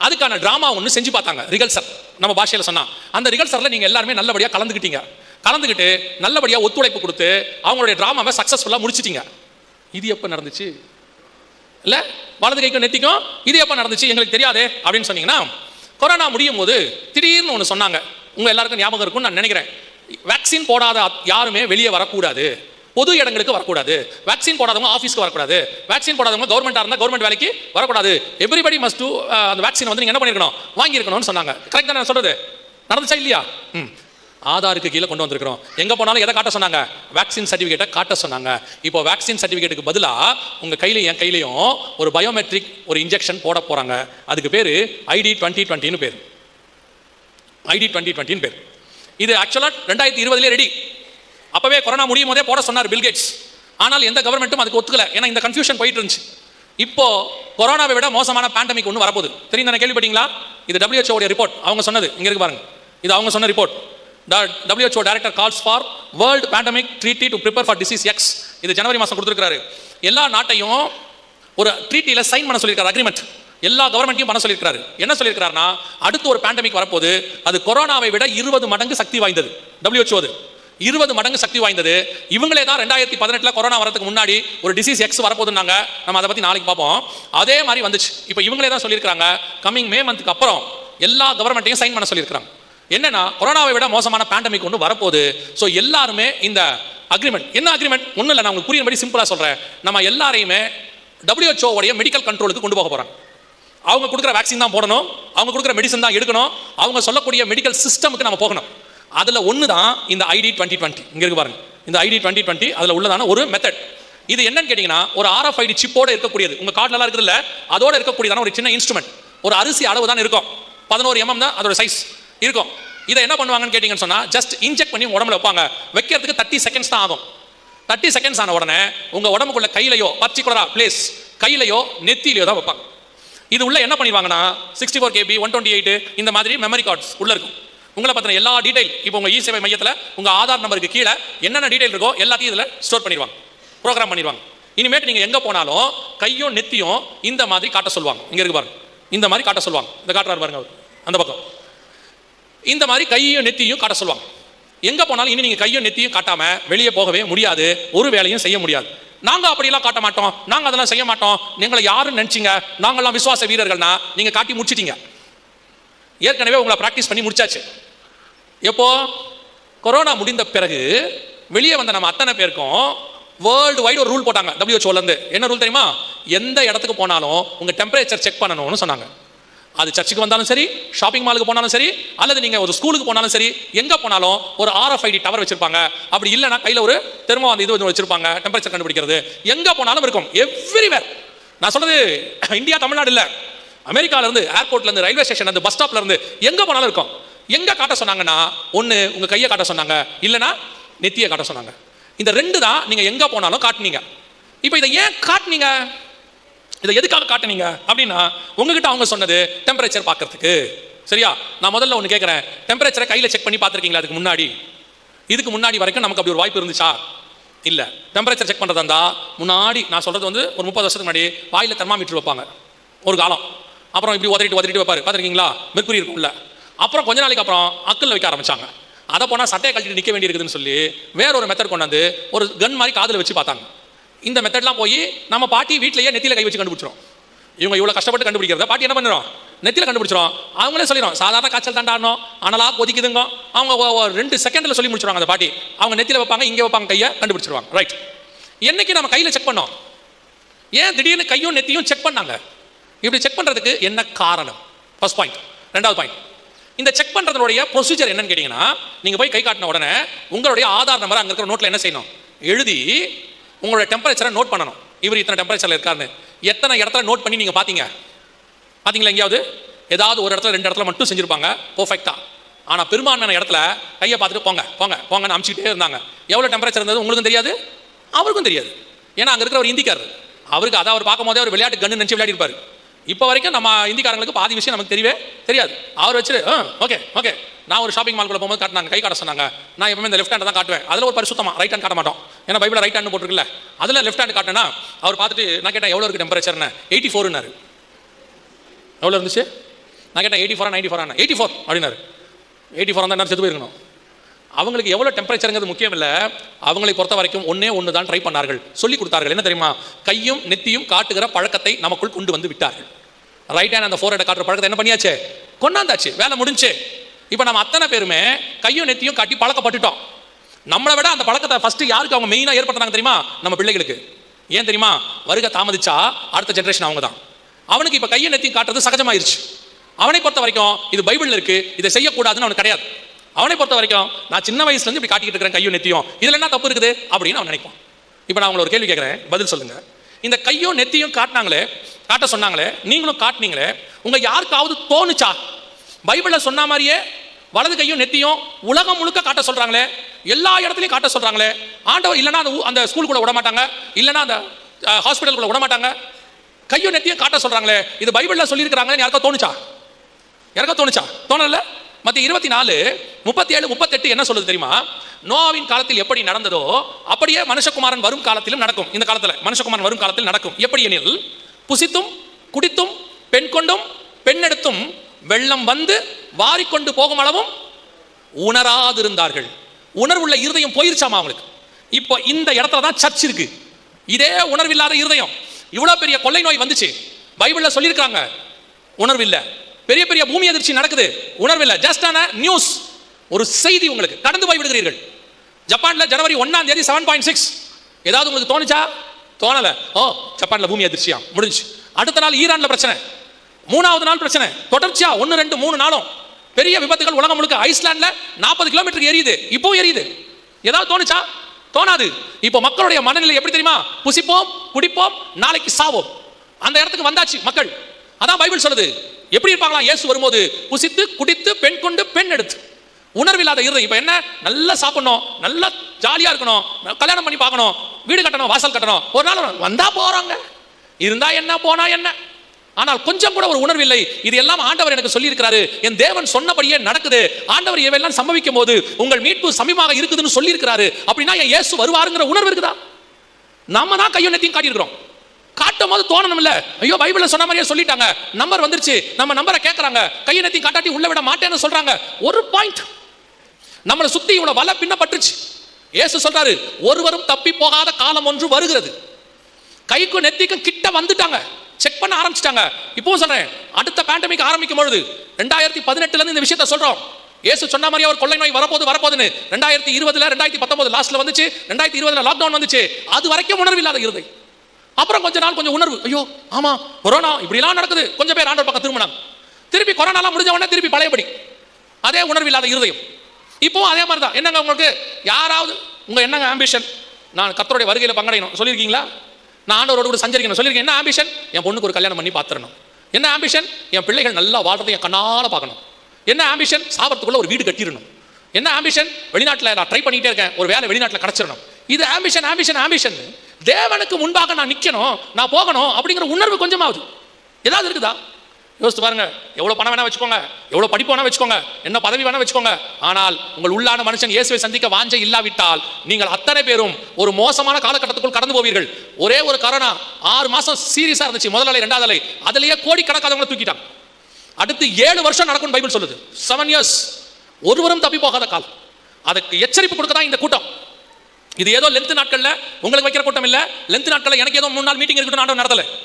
அதுக்கான டிராமா ஒன்று செஞ்சு பார்த்தாங்க. ரிகல்சர் நம்ம பாஷையில் சொன்னால் அந்த ரிகல்சரில் நீங்கள் எல்லாருமே நல்லபடியாக கலந்துக்கிட்டீங்க கலந்துக்கிட்டு நல்லபடியாக ஒத்துழைப்பு கொடுத்து அவங்களுடைய டிராமாவை சக்ஸஸ்ஃபுல்லாக முடிச்சிட்டீங்க. இது எப்போ நடந்துச்சு? இல்லை வலது கைக்கும் நெத்திக்கும் இது எப்போ நடந்துச்சு? எங்களுக்கு தெரியாதே அப்படின்னு சொன்னீங்கன்னா கொரோனா முடியும் போது திடீர்னு ஒன்று சொன்னாங்க. உங்கள் எல்லாருக்கும் ஞாபகம் இருக்கும்னு நான் நினைக்கிறேன். வேக்சின் போடாத யாருமே வெளியே வரக்கூடாது. பொது இடங்களுக்கு வரக்கூடாது. வேக்சின் போடாதவங்க ஆஃபீஸ்க்கு வரக்கூடாது. வேக்சின் போடாதவங்க கவர்மெண்ட்டாக இருந்தால் கவர்மெண்ட் வேலைக்கு வரக்கூடாது. எவ்ரிபடி மஸ்ட் டூ அந்த வேக்சின் வந்து நீங்கள் என்ன பண்ணிருக்கணும்? வாங்கியிருக்கணும்னு சொன்னாங்க. கரெக்டாக நான் சொல்றது? நடந்துச்சா இல்லையா? ம். ஆதாருக்கு கீழே கொண்டு வந்திருக்கிறோம். எங்கே போனாலும் எதை காட்ட சொன்னாங்க? வேக்சின் சர்டிஃபிகேட்டை காட்ட சொன்னாங்க. இப்போ வேக்சின் சர்டிஃபிகேட்டுக்கு பதிலாக உங்கள் கையில் என் கையிலையும் ஒரு பயோமெட்ரிக் ஒரு இன்ஜெக்ஷன் போட போகிறாங்க அதுக்கு பேர் ஐடி டுவெண்ட்டி டுவெண்ட்டின்னு பேர். ஐடி டுவெண்ட்டி டுவெண்ட்டின்னு பேர். இது ஆக்சுவலாக ரெண்டாயிரத்தி இருபதுலேயே ரெடி அப்பவே கொரோனா முடியும் போதே போட சொன்னார் பில்கேட்ஸ் ஆனால் எந்த கவர்மெண்ட்டும் அதுக்கு ஒத்துக்கல. ஏன்னா இந்த கன்ஃபியூஷன் போயிட்டு இருந்துச்சு. இப்போ கொரோனாவை விட மோசமான பேண்டமிக் ஒன்று வரப்போகுது. தெரியும் தானே கேள்விப்பட்டீங்களா? இது WHO உடைய ரிப்போர்ட் அவங்க சொன்னது. இங்கே இருக்கு பாருங்க. இது அவங்க சொன்ன report WHO director calls for world pandemic treaty to prepare for disease X இது ஜனவரி மாதம் கொடுத்துருக்காரு எல்லா நாட்டையும் ஒரு ட்ரீட்டியில் சைன் பண்ண சொல்லியிருக்காரு அக்ரிமெண்ட் எல்லா கவர்மெண்ட்டையும் பண்ண சொல்லியிருக்காரு என்ன சொல்லியிருக்காருன்னா அடுத்து ஒரு பேண்டமிக் வரப்போகுது. அது கொரோனாவை விட இருபது மடங்கு சக்தி வாய்ந்தது. டபிள்யூஹெச்ஓ அது இருபது மடங்கு சக்தி வாய்ந்தது. இவங்களே தான் ரெண்டாயிரத்தி பதினெட்டில் கொரோனா வரதுக்கு முன்னாடி ஒரு டிசீஸ் எக்ஸ் வரப்போகுதுன்னாங்க. நம்ம அதை பற்றி நாளைக்கு பார்ப்போம். அதே மாதிரி வந்துச்சு. இப்போ இவங்களே தான் சொல்லியிருக்கிறாங்க. கம்மிங் மே மந்த்துக்கு அப்புறம் எல்லா கவர்மெண்ட்டையும் சைன் பண்ண சொல்லியிருக்காங்க என்னன்னா கொரோனாவை விட மோசமான பேண்டமிக் ஒன்று வரப்போகுது. ஸோ எல்லாருமே இந்த அக்ரிமெண்ட் என்ன அக்ரிமெண்ட் ஒன்றும் இல்லை நான் உங்களுக்கு புரியும்படி சிம்பிளாக சொல்கிறேன் நம்ம எல்லாரையுமே WHO உடைய மெடிக்கல் கண்ட்ரோலுக்கு கொண்டு போக போகிறாங்க அவங்க கொடுக்குற வேக்சின் தான் போடணும் அவங்க கொடுக்குற மெடிசன் தான் எடுக்கணும் அவங்க சொல்லக்கூடிய மெடிக்கல் சிஸ்டமுக்கு நம்ம போகணும். அதில் ஒன்று தான் இந்த ஐடி டுவெண்ட்டி டுவெண்ட்டி இங்கே இருக்கு பாருங்க. இந்த ஐடி டுவெண்ட்டி டுவெண்ட்டி அதில் உள்ளதான ஒரு மெத்தட் இது என்னன்னு கேட்டிங்கன்னா ஒரு ஆர்எஃப்ஐடி சிப்போட இருக்கக்கூடியது. உங்கள் கார்டிலலாம் இருக்குதுல்ல? அதோட இருக்கக்கூடியதான ஒரு சின்ன இன்ஸ்ட்ருமெண்ட் ஒரு அரிசி அளவு தான் இருக்கும். பதினோரு எம்எம் தான் அதோட சைஸ் இருக்கும். இதை என்ன பண்ணுவாங்கன்னு கேட்டிங்கன்னு சொன்னால் ஜஸ்ட் இன்ஜெக்ட் பண்ணி உடம்புல வைப்பாங்க. வைக்கிறதுக்கு தேர்ட்டி செகண்ட்ஸ் தான் ஆகும். தேர்ட்டி செகண்ட்ஸ் ஆன உடனே உங்கள் உடம்புக்குள்ள கையிலையோ பர்டிகுலராக பிளேஸ் கையிலையோ நெத்திலையோ தான் வைப்பாங்க. இது உள்ள என்ன பண்ணிடுவாங்கன்னா sixty four KB one twenty eight இந்த மாதிரி மெமரி கார்ட்ஸ் உள்ள இருக்கும். உங்களை பற்றின எல்லா டீடைல் இப்போ உங்கள் இ சேவை மையத்தில் உங்கள் ஆதார் நம்பருக்கு கீழே என்னென்ன டீடைல் இருக்கோ எல்லாத்தையும் இதில் ஸ்டோர் பண்ணிடுவாங்க. ப்ரோக்ராம் பண்ணிடுவாங்க. இனிமேட்டு நீங்கள் எங்கே போனாலும் கையும் நெத்தியும் இந்த மாதிரி காட்ட சொல்லுவாங்க. இங்கே இருக்கு பாருங்க. இந்த மாதிரி காட்ட சொல்லுவாங்க. இந்த காட்டுறாரு பாருங்க அவர். அந்த பக்கம். இந்த மாதிரி கையும் நெத்தியும் காட்ட சொல்லுவாங்க. எங்கே போனாலும் இனி நீங்கள் கையும் நெத்தியும் காட்டாமல் வெளியே போகவே முடியாது. ஒரு வேலையும் செய்ய முடியாது. நாங்க அப்படியெல்லாம் காட்ட மாட்டோம். நாங்க அதெல்லாம் செய்ய மாட்டோம். நீங்களை யாருன்னு நினைச்சீங்க? நாங்கெல்லாம் விசுவாச வீரர்கள்னா நீங்க காட்டி முடிச்சிட்டீங்க. ஏற்கனவே உங்களை ப்ராக்டிஸ் பண்ணி முடிச்சாச்சு. எப்போ? கொரோனா முடிந்த பிறகு வெளியே வந்த நம்ம அத்தனை பேருக்கும் வேர்ல்டு வைடு ஒரு ரூல் போட்டாங்க. டபிள்யூஹெச்ஓலேருந்து என்ன ரூல் தெரியுமா? எந்த இடத்துக்கு போனாலும் உங்கள் டெம்பரேச்சர் செக் பண்ணணும்னு சொன்னாங்க. அது சர்ச்சுக்கு வந்தாலும் சரி ஷாப்பிங் மாலுக்கு போனாலும் சரி அல்லது நீங்கள் ஒரு ஸ்கூலுக்கு போனாலும் சரி எங்கே போனாலும் ஒரு ஆர்எஃப்ஐடி டவர் வச்சிருப்பாங்க. அப்படி இல்லைன்னா கையில் ஒரு தெர்மோ அந்த இது வச்சிருப்பாங்க டெம்பரேச்சர் கண்டுபிடிக்கிறது. எங்கே போனாலும் இருக்கும். எவ்ரிவேர் நான் சொல்றது இந்தியா தமிழ்நாடு இல்லை. அமெரிக்காவிலேருந்து ஏர்போர்ட்லேருந்து ரயில்வே ஸ்டேஷன் இருந்து பஸ் ஸ்டாப்லேருந்து எங்கே போனாலும் இருக்கும். எங்கே காட்ட சொன்னாங்கன்னா ஒன்று உங்கள் கையை காட்ட சொன்னாங்க. இல்லைனா நெத்தியை காட்ட சொன்னாங்க. இந்த ரெண்டு தான் நீங்கள் எங்கே போனாலும் காட்டுனீங்க. இப்போ இதை ஏன் காட்டுனீங்க? இதை எதுக்காக காட்டுனீங்க? அப்படின்னா உங்ககிட்ட அவங்க சொன்னது டெம்பரேச்சர் பார்க்கறதுக்கு. சரியா? நான் முதல்ல ஒன்று கேட்குறேன் டெம்பரேச்சரை கையில் செக் பண்ணி பார்த்துருக்கீங்களா அதுக்கு முன்னாடி? இதுக்கு முன்னாடி வரைக்கும் நமக்கு அப்படி ஒரு வாய்ப்பு இருந்துச்சா? இல்லை. டெம்பரேச்சர் செக் பண்ணுறதா இருந்தால் முன்னாடி நான் சொல்கிறது வந்து ஒரு முப்பது வருஷத்துக்கு முன்னாடி வாயில் தெர்மாமீட்டர் வைப்பாங்க. ஒரு காலம். அப்புறம் இப்படி உதறிட்டு உதறிட்டு வைப்பார். பார்த்துருக்கீங்களா? மெர்க்குரி இருக்கும்ல அப்புறம் கொஞ்ச நாளைக்கு அப்புறம் அக்கல் வைக்க ஆரம்பிச்சாங்க. அதை போனால் சட்டையை கழட்டிட்டு நிற்க வேண்டியிருக்குதுன்னு சொல்லி வேற ஒரு மெத்தட் கொண்டாந்து ஒரு கன் மாதிரி காதில் வச்சு பார்த்தாங்க. இந்த மெத்தட்லாம் போய் நம்ம பாட்டி வீட்டிலேயே நெத்தியில் கை வச்சு கண்டுபிடிச்சிரும். இவங்க இவ்வளோ கஷ்டப்பட்டு கண்டுபிடிக்கிறத பாட்டி என்ன பண்ணுறோம்? நெத்தியில் கண்டுபிடிச்சிரும். அவங்களே சொல்லிடும் சாதாரண காய்ச்சல் தாண்டாடணும் ஆனாலா கொதிக்குதுங்க. அவங்க ரெண்டு செகண்டில் சொல்லி முடிச்சிருவாங்க அந்த பாட்டி. அவங்க நெத்தியில் வைப்பாங்க இங்கே வைப்பாங்க கையை கண்டுபிடிச்சிருவாங்க. ரைட் என்னைக்கு நம்ம கையில் செக் பண்ணோம்? ஏன் திடீர்னு கையும் நெத்தியும் செக் பண்ணாங்க? இப்படி செக் பண்ணுறதுக்கு என்ன காரணம்? ஃபர்ஸ்ட் பாயிண்ட் ரெண்டாவது பாயிண்ட் இந்த செக் பண்ணுறதுடைய ப்ரொசீஜர் என்னன்னு கேட்டிங்கன்னா நீங்கள் போய் கை காட்டின உடனே உங்களுடைய ஆதார் நம்பர் அங்கே இருக்கிற நோட்டில் என்ன செய்யணும்? எழுதி உங்களோட டெம்பரேச்சரை நோட் பண்ணணும். இவர் இத்தனை டெம்பரேச்சரில் இருக்காருன்னு. எத்தனை இடத்துல நோட் பண்ணி நீங்கள் பார்த்தீங்க? பார்த்தீங்களா எங்கேயாவது? ஏதாவது ஒரு இடத்துல ரெண்டு இடத்துல மட்டும் செஞ்சுருப்பாங்க. பர்ஃபெக்டாக ஆனால் பெரும்பான்மையான இடத்துல கையை பார்த்துட்டு போங்க போங்க போங்கன்னு அமிச்சிக்கிட்டே இருந்தாங்க. எவ்வளோ டெம்பரேச்சர் இருந்தது உங்களுக்கும் தெரியாது? அவருக்கும் தெரியாது. ஏன்னா அங்கே இருக்கிற ஒரு இந்திக்காரர் அவருக்கு அதை அவர் பார்க்கும் போதே அவர் விளையாட்டு கண்ணு நினச்சி விளையாடிருப்பார். இப்போ வரைக்கும் நம்ம இந்திக்காரங்களுக்கு பாதி விஷயம் நமக்கு தெரியவே தெரியாது. அவர் வச்சுட்டு ஓகே ஓகே நான் ஒரு ஷாப்பிங் மால்குள்ள போகும்போது காட்டினாங்க கை காட்ட சொன்னாங்க. நான் எப்பவுமே இந்த லெஃப்ட் ஹேண்ட் தான் காட்டுவேன். அதில் ஒரு பரிசுத்தமாக ரைட் ஹேண்ட் காட்ட மாட்டோம். ஏன்னா பைபிள் ரைட் ஹேண்ட் போட்டுருக்குல்ல. அதில் லெஃப்ட் ஹேண்ட் காட்டினா அவர் பார்த்துட்டு நான் கேட்டேன் எவ்வளோ இருக்கு டெம்பரேச்சர்னு எயிட்டி ஃபோர்னாரு எவ்வளோ இருந்துச்சு? நான் கேட்டேன் எயிட்டி ஃபோரா நைன்டி ஃபோரா எயிட்டி ஃபோர் அப்படின்னாரு. எயிட்டி ஃபோர் தான் செத்து போயிருக்கணும். அவங்களுக்கு எவ்வளோ டெம்பரேச்சருங்கிறது முக்கியம் இல்லை. அவங்களை பொறுத்த வரைக்கும் ஒன்றே ஒன்று தான் ட்ரை பண்ணார்கள். சொல்லி கொடுத்தார்கள். என்ன தெரியுமா? கையும் நெத்தியும் காட்டுகிற பழக்கத்தை நமக்குள் கொண்டு வந்து விட்டார்கள். ரைட் ஹேண்ட் அந்த ஃபோர் காட்டுற பழக்கத்தை என்ன பண்ணியாச்சு? கொண்டாந்தாச்சு. வேலை முடிஞ்சு. இப்போ நம்ம அத்தனை பேருமே கையும் நெத்தியும் காட்டி பழக்கப்பட்டுட்டோம். நம்மளை விட அந்த பழக்கத்தை ஃபஸ்ட்டு யாருக்கு அவங்க மெயினாக ஏற்படுத்துறாங்க தெரியுமா? நம்ம பிள்ளைகளுக்கு. ஏன் தெரியுமா? வருகை தாமதிச்சா அடுத்த ஜென்ரேஷன் அவங்க தான் அவனுக்கு இப்போ கையை நெத்தியும் காட்டுறது சகஜமாயிருச்சு. அவனை பொறுத்த வரைக்கும் இது பைபிளில் இருக்கு. இதை செய்யக்கூடாதுன்னு அவனுக்கு கிடையாது. அவனை பொறுத்த வரைக்கும் நான் சின்ன வயசுலேருந்து இப்படி காட்டிக்கிட்டு இருக்கிறேன் கையும் நெத்தியும். இதில் என்ன தப்பு இருக்குது? அப்படின்னு அவன் நினைப்பான். இப்போ நான் உங்களை ஒரு கேள்வி கேட்குறேன். பதில் சொல்லுங்கள் இந்த கையும் நெத்தியும் காட்டினாங்களே காட்ட சொன்னாங்களே நீங்களும் காட்டினீங்களே உங்க யாருக்காவது தோணுச்சா? பைபிளில் சொன்ன மாதிரியே வலது கையும் நெத்தியும் உலகம் முழுக்க காட்ட சொல்றாங்களே எல்லா இடத்துலையும் காட்ட சொல்றாங்களே ஆண்டவர் இல்லைன்னா அந்த அந்த ஸ்கூலுக்குள்ளே விட மாட்டாங்க இல்லைன்னா அந்த ஹாஸ்பிட்டலுக்குள்ள விட மாட்டாங்க. கையும் நெத்தியும் காட்ட சொல்றாங்களே இது பைபிளில் சொல்லியிருக்கிறாங்களே யாருக்கா தோணுச்சா? யாருக்கா தோணுச்சா? தோணல? மத்திய இருபத்தி நாலு முப்பத்தி ஏழு முப்பத்தெட்டு என்ன சொல்லுது தெரியுமா? நோவாவின் காலத்தில் எப்படி நடந்ததோ அப்படியே மனுஷகுமாரன் வரும் காலத்திலும் நடக்கும். இந்த காலத்தில் மனுஷகுமாரன் வரும் காலத்தில் நடக்கும். எப்படி எனில் புசித்தும் குடித்தும் பெண் கொண்டும் பெண்ணெடுத்தும் வெள்ளம் வந்து வாரிக்கொண்டு போகும் அளவும் உணராதிருந்தார்கள். உணர்வுள்ள இருதயம் போயிருச்சாமா அவங்களுக்கு? இப்போ இந்த இடத்துல தான் சர்ச் இருக்கு. இதே உணர்வில்லாத இருதயம். இவ்வளோ பெரிய கொள்ளை நோய் வந்துச்சு. பைபிளில் சொல்லியிருக்காங்க. உணர்வில்லை பெரிய பெரிய பூமி அதிர்ச்சி நடக்குது. உணர்வில்லை. ஜஸ்டான நியூஸ் ஒரு செய்தி உங்களுக்கு. கடந்து போய் விடுகிறீர்கள். ஜப்பானில் ஜனவரி ஒன்றாம் தேதி செவன் பாயிண்ட் சிக்ஸ் ஏதாவது உங்களுக்கு தோணுச்சா? தோணலை. ஓ ஜப்பானில் பூமி அதிர்ச்சியா? முடிஞ்சு அடுத்த நாள் ஈரானில் பிரச்சனை. மூணாவது நாள் பிரச்சனை. தொடர்ச்சியா ஒன்று ரெண்டு மூணு நாளும். பெரிய விபத்துகள் உலகம் முழுக்க. ஐஸ்லாண்டில் நாற்பது கிலோமீட்டர் எரியுது இப்போ எரியுது ஏதாவது தோணுச்சா? தோணாது. இப்போ மக்களுடைய மனநிலை எப்படி தெரியுமா? புசிப்போம் குடிப்போம் நாளைக்கு சாவோம். அந்த இடத்துக்கு வந்தாச்சு மக்கள். அதான் பைபிள் சொல்லுது. எப்படி இருப்பாங்களா இயேசு வரும்போது புசித்து குடித்து பெண் கொண்டு பெண் எடுத்து. உணர்வில்லாத இருதயம். இப்போ என்ன? நல்லா சாப்பிடணும். நல்லா ஜாலியாக இருக்கணும். கல்யாணம் பண்ணி பார்க்கணும். வீடு கட்டணும் வாசல் கட்டணும். ஒரு நாள் வந்தால் போகிறாங்க இருந்தால் என்ன போனால் என்ன? ஆனால் கொஞ்சம் கூட ஒரு உணர்வில்லை இது எல்லாம் ஆண்டவர் எனக்கு சொல்லியிருக்கிறாரு. என் தேவன் சொன்னபடியே நடக்குது. ஆண்டவர் இவையெல்லாம் சம்பவிக்கும் போது உங்கள் மீட்பு சமீபமாக இருக்குதுன்னு சொல்லியிருக்கிறாரு. அப்படின்னா என் இயேசு வருவாருங்கிற உணர்வு இருக்குதா? நம்ம தான் கையொன்னத்தையும் காட்டியிருக்கிறோம். காட்டும் போது தோணணும் இல்ல ஐயோ பைபிள்ல சொன்ன மாதிரியே சொல்லிட்டாங்க. நம்பர் வந்துருச்சு. நம்ம நம்பரை கேட்கறாங்க கையை நத்தி காட்டாட்டி உள்ள விட மாட்டேன்னு சொல்றாங்க. ஒரு பாயிண்ட் நம்மளை சுத்தி இவ்வளவு வலை பின்னப்பட்டுச்சு ஏசு சொல்றாரு ஒருவரும் தப்பி போகாத காலம் ஒன்று வருகிறது. கைக்கும் நெத்திக்கும் கிட்ட வந்துட்டாங்க. செக் பண்ண ஆரம்பிச்சிட்டாங்க. இப்பவும் சொல்றேன் அடுத்த பேண்டமிக் ஆரம்பிக்கும் பொழுது ரெண்டாயிரத்தி பதினெட்டுல இருந்து இந்த விஷயத்த சொல்றோம். ஏசு சொன்ன மாதிரி அவர் கொள்ளை நோய் வரப்போது வரப்போதுன்னு ரெண்டாயிரத்தி இருபதுல ரெண்டாயிரத்தி பத்தொன்பது லாஸ்ட்ல வந்துச்சு. ரெண்டாயிரத்தி இருபதுல லாக்டவுன் வந்துச்சு. அது வரைக்கும் உணர்வு இல்லாத இருதை. அப்புறம் கொஞ்ச நாள் கொஞ்சம் உணர்வு. ஐயோ ஆமா கொரோனா இப்படிலாம் நடக்குது. கொஞ்சம் பேர் ஆண்டவர் பக்கம் திரும்பினாங்க. திருப்பி கொரோனாலாம் முடிஞ்ச உடனே திருப்பி பழையபடி. அதே உணர்வு இல்லாத இருதயம். இப்போ அதே மாதிரி தான் என்னங்க உங்களுக்கு? யாராவது உங்க என்னங்க ஆம்பிஷன் நான் கத்தருடைய வருகையில் பங்கடையணும். சொல்லியிருக்கீங்களா? நான் ஆண்டவரோடு கூட சஞ்சரிக்கணும். சொல்லியிருக்கேன். என்ன ஆம்பிஷன் என் பொண்ணுக்கு ஒரு கல்யாணம் பண்ணி பார்த்துடணும் என்ன ஆம்பிஷன் என் பிள்ளைகள் நல்லா வாழ்றதை என் கண்ணால் பார்க்கணும். என்ன ஆம்பிஷன் சாப்பிட்றதுக்குள்ள ஒரு வீடு கட்டிடணும். என்ன ஆம்பிஷன் வெளிநாட்டில் நான் ட்ரை பண்ணிட்டே இருக்கேன். ஒரு வேலை வெளிநாட்டில் கிடச்சிடணும். இது ஆம்பிஷன் ஆம்பிஷன் ஆம்பிஷன் தேவனுக்கு முன்பாக நான் நிற்கணும் நான் போகணும் அப்படிங்கிற உணர்வு கொஞ்சமாவது. ஏதாவது இருக்குதா? யோசித்து பாருங்க. எவ்வளோ பணம் வேணா வச்சுக்கோங்க. எவ்வளோ படிப்பு வேணா வச்சுக்கோங்க. என்ன பதவி வேணா வச்சுக்கோங்க. ஆனால் உங்கள் உள்ளான மனுஷன் இயேசுவை சந்திக்க வாஞ்சை இல்லாவிட்டால் நீங்கள் அத்தனை பேரும் ஒரு மோசமான காலகட்டத்துக்குள் கடந்து போவீர்கள். ஒரே ஒரு கரோனா ஆறு மாசம் சீரியஸா இருந்துச்சு. முதல் அலை ரெண்டாவது அலை. அதுலயே கோடி கணக்காதவங்களை தூக்கிட்டாங்க. அடுத்து ஏழு வருஷம் நடக்கும் பைபிள் சொல்லுது. செவன் இயர்ஸ் ஒருவரும் தப்பி போகாத காலம். அதுக்கு எச்சரிப்பு கொடுக்க தான் இந்த கூட்டம். இது ஏதோ லென்த் நாட்களில் உங்களுக்கு வைக்கிற கூட்டம் இல்லை. லென்த் நாட்களில் எனக்கு ஏதோ மூணு நாள் மீட்டிங் இருக்கட்டும் ஆண்டவர் நடத்தல.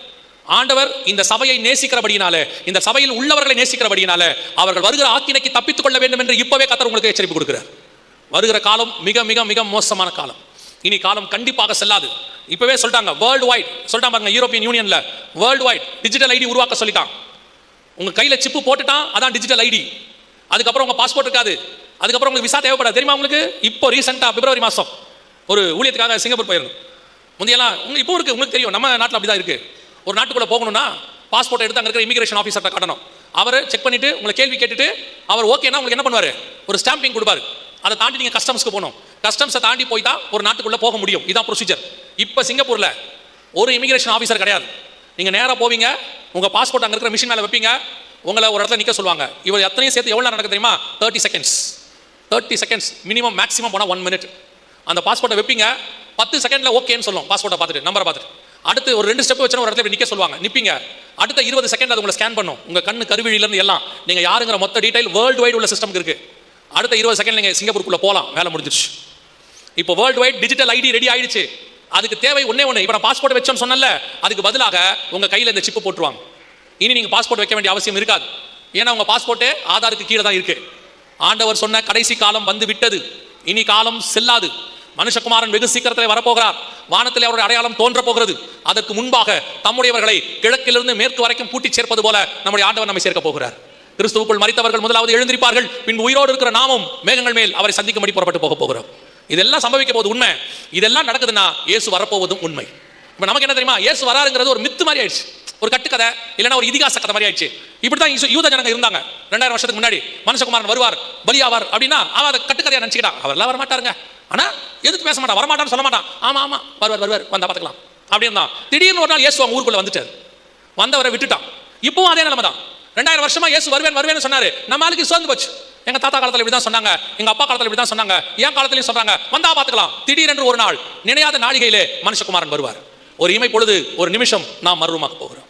ஆண்டவர் இந்த சபையை நேசிக்கிறபடியினால இந்த சபையில் உள்ளவர்களை நேசிக்கிறபடியினால அவர்கள் வருகிற ஆக்கினைக்கு தப்பித்துக் கொள்ள வேண்டும் என்று இப்பவே கத்தர் உங்களுக்கு எச்சரிப்பு கொடுக்கிறார். வருகிற காலம் மிக மிக மிக மோசமான காலம். இனி காலம் கண்டிப்பாக செல்லாது. இப்பவே சொல்லிட்டாங்க வேர்ல்டு வைட் சொல்லிட்டாங்க பாருங்க யூரோப்பியன் யூனியன்ல வேர்ல்டு வைட் டிஜிட்டல் ஐடி உருவாக்க சொல்லிட்டான். உங்க கையில சிப்பு போட்டுட்டான் அதான் டிஜிட்டல் ஐடி அதுக்கப்புறம் உங்க பாஸ்போர்ட் இருக்காது. அதுக்கப்புறம் உங்களுக்கு விசா தேவைப்படாது. தெரியுமா உங்களுக்கு? இப்போ ரீசெண்டா பிப்ரவரி மாசம். ஒரு ஊழியத்துக்காக சிங்கப்பூர் போயிருந்தோம். முந்தையெல்லாம் உங்களுக்கு இப்போ இருக்குது உங்களுக்கு தெரியும் நம்ம நாட்டில் அப்படி தான் இருக்குது ஒரு நாட்டுக்குள்ளே போகணும்னா பாஸ்போர்ட் எடுத்து அங்கே இருக்கிற இமிகிரேஷன் ஆஃபீஸர்கிட்ட காட்டணும். அவர் செக் பண்ணிவிட்டு உங்களை கேள்வி கேட்டுட்டு அவர் ஓகேனா உங்களுக்கு என்ன பண்ணுவார்? ஒரு ஸ்டாம்பிங் கொடுப்பார். அதை தாண்டி நீங்கள் கஸ்டம்ஸ்க்கு போகணும். கஸ்டம்ஸை தாண்டி போய் தான் ஒரு நாட்டுக்குள்ளே போக முடியும். இதான் ப்ரொசீஜர் இப்போ சிங்கப்பூரில் ஒரு இமிகிரேஷன் ஆஃபீஸர் கிடையாது. நீங்கள் நேராக போவீங்க உங்கள் பாஸ்போர்ட் அங்கே இருக்கிற மிஷின் மேலே வைப்பீங்க உங்களை ஒரு இடத்துல நிற்க சொல்லுவாங்க. இவர் எத்தனையும் சேர்த்து எவ்வளோ நேரம் தெரியுமா? Thirty seconds thirty seconds minimum maximum போனால் ஒன் மினிட் அந்த பாஸ்போர்ட்டை வைப்பீங்க. பத்து செகண்ட்ல ஓகேன்னு சொல்லும். பாஸ்போர்ட்டை பார்த்துட்டு நம்பரை பார்த்துட்டு. அடுத்து ஒரு ரெண்டு ஸ்டெப் வச்சு ஒரு இடத்துல நிற்க சொல்லுவாங்க. நிற்பீங்க அடுத்த இருபது செகண்ட் அது உங்களை ஸ்கேன் பண்ணும். உங்க கண்ணு கருவிழிலேருந்து எல்லாம். நீங்க யாருங்கிற மொத்த டீடைல் வேர்ல்டு வைடு உள்ள சிஸ்டம் இருக்கு. அடுத்த இருபது செகண்ட் நீங்க சிங்கப்பூருக்குள்ள போகலாம் வேலை முடிஞ்சிருச்சு. இப்போ world wide digital ID ready ஆயிடுச்சு. அதுக்கு தேவை ஒன்றே ஒன்று இப்போ நான் பாஸ்போர்ட் வச்சோன்னு சொன்னல அதுக்கு பதிலாக உங்க கையில் இந்த சிப்பு போட்டுருவாங்க. இனி நீங்க பாஸ்போர்ட் வைக்க வேண்டிய அவசியம் இருக்காது. ஏன்னா உங்க பாஸ்போர்ட்டே ஆதாருக்கு கீழே தான் இருக்கு. ஆண்டவர் சொன்ன கடைசி காலம் வந்து விட்டது. இனி காலம் செல்லாது. மனுஷகுமாரன் வெகு சீக்கிரத்தில் வரப்போகிறார். வானத்தில் அவருடைய அடையாளம் தோன்ற போகிறது அதற்கு முன்பாக தம்முடையவர்களை கிழக்கிலிருந்து மேற்கு வரைக்கும் பூட்டி சேர்ப்பது போல நம்முடைய ஆண்டவர் நம்மை சேர்க்க போகிறார். கிறிஸ்துவுக்குள் மறித்தவர்கள் முதலாவது எழுந்திருப்பார்கள். பின்பு உயிரோடு இருக்கிற நாமும் மேகங்கள் மேல் அவரை சந்திக்கும்படி புறப்பட்டு போக போகிறோம். இதெல்லாம் சம்பவிக்க போவது உண்மை. இதெல்லாம் நடக்குதுன்னா இயேசு வரப்போவதும் உண்மை. இப்போ நமக்கு என்ன தெரியுமா? இயேசு வராருங்கிறது ஒரு மித்து மாதிரி ஆயிடுச்சு. ஒரு கட்டுக்கதை இல்லைன்னா ஒரு இதிகாச கதை மாதிரி ஆயிடுச்சு. இப்படி தான் யூத ஜனங்க இருந்தாங்க. ரெண்டாயிரம் வருஷத்துக்கு முன்னாடி மனுஷகுமாரன் வருவார் பலியாவார் அப்படின்னா அவன் அதை கட்டுக்கதையாக நினச்சிக்கிட்டான். அவர்லாம் வர ஆனால் ஆனா எதுக்கு பேச மாட்டான்? வரமாட்டான்னு சொல்ல மாட்டான். ஆமா ஆமா. வருவார் வருவார். வந்தால் பார்த்துக்கலாம். அப்படின்னு தான் திடீர்னு ஒரு நாள் இயேசு அவங்க ஊருக்குள்ள வந்துட்டார். வந்தவரை விட்டுட்டான். இப்பவும் அதே நிலைமை தான். ரெண்டாயிரம் வருஷமா இயேசு வருவேன் வருவேன்னு சொன்னாரு. நம்ம ஆளுக்கு சோர்ந்து போச்சு. எங்க தாத்தா காலத்தில் இப்படி தான் சொன்னாங்க. எங்க அப்பா காலத்துல இப்படி தான் சொன்னாங்க. என் காலத்திலையும் சொல்றாங்க. வந்தா பார்த்துக்கலாம். திடீரென்று ஒரு நாள் நினையாத நாளிகையிலே மனுஷகுமாரன் வருவார். ஒரு இமை பொழுது ஒரு நிமிஷம் நாம் மர்வமாக போகிறோம்.